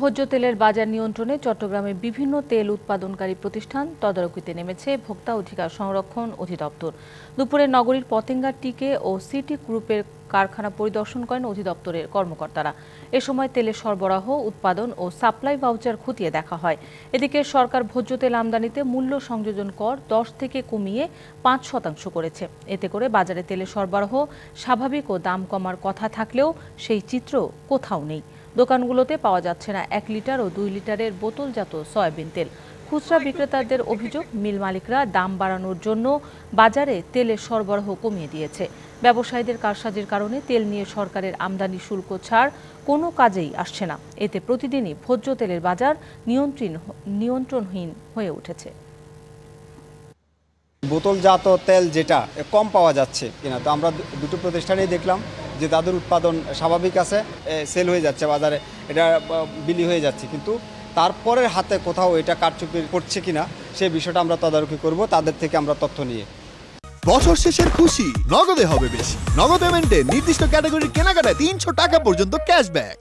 ভোজ্য তেলের বাজার নিয়ন্ত্রণে চট্টগ্রামে বিভিন্ন তেল উৎপাদনকারী প্রতিষ্ঠান তদারকিতে নেমেছে ভোক্তা অধিকার সংরক্ষণ অধিদপ্তর। দুপুরে নগরীর পতেঙ্গা টিকে ও সিটি গ্রুপের কারখানা পরিদর্শন করেন অধিদপ্তরের কর্মকর্তারা। এ সময় তেলের সরবরাহ, উৎপাদন ও সাপ্লাই ভাউচার খতিয়ে দেখা হয়। এদিকে সরকার ভোজ্য তেল আমদানিতে মূল্য সংযোজন কর দশ থেকে কমিয়ে পাঁচ শতাংশ করেছে। এতে করে বাজারে তেলের সরবরাহ স্বাভাবিক ও দাম কমার কথা থাকলেও সেই চিত্র কোথাও নেই। দোকানগুলোতে পাওয়া যাচ্ছে না। এক লিটার ও দুই লিটারের বোতলজাত সয়াবিন তেল। খুচরা বিক্রেতাদের অভিযোগ, মিল মালিকরা দাম বাড়ানোর জন্য বাজারে তেলের সরবরাহ কমিয়ে দিয়েছে। ব্যবসায়ীদের কারসাজির কারণে তেল নিয়ে সরকারের আমদানি শুল্ক ছাড় কোনো কাজেই আসছে না। এতে প্রতিদিনই ভোজ্য তেলের বাজার নিয়ন্ত্রণ নিয়ন্ত্রণহীন হয়ে উঠেছে। বোতলজাত তেল যেটা কম পাওয়া যাচ্ছে কিনা। তো আমরা দুটো প্রতিষ্ঠানেই দেখলাম যে তাদের উৎপাদন স্বাভাবিক আছে সেল হয়ে যাচ্ছে, বাজারে এটা বিলি হয়ে যাচ্ছে। কিন্তু তারপরের হাতে কোথাও এটা কারচুপি করছে কিনা সেই বিষয়টা আমরা তদারকি করব, তাদের থেকে আমরা তথ্য নিয়ে। বছর শেষের খুশি, নগদে হবে বেশি। নগদ পেমেন্টে নির্দিষ্ট ক্যাটাগরির কেনাকাটায় তিনশো টাকা পর্যন্ত ক্যাশব্যাক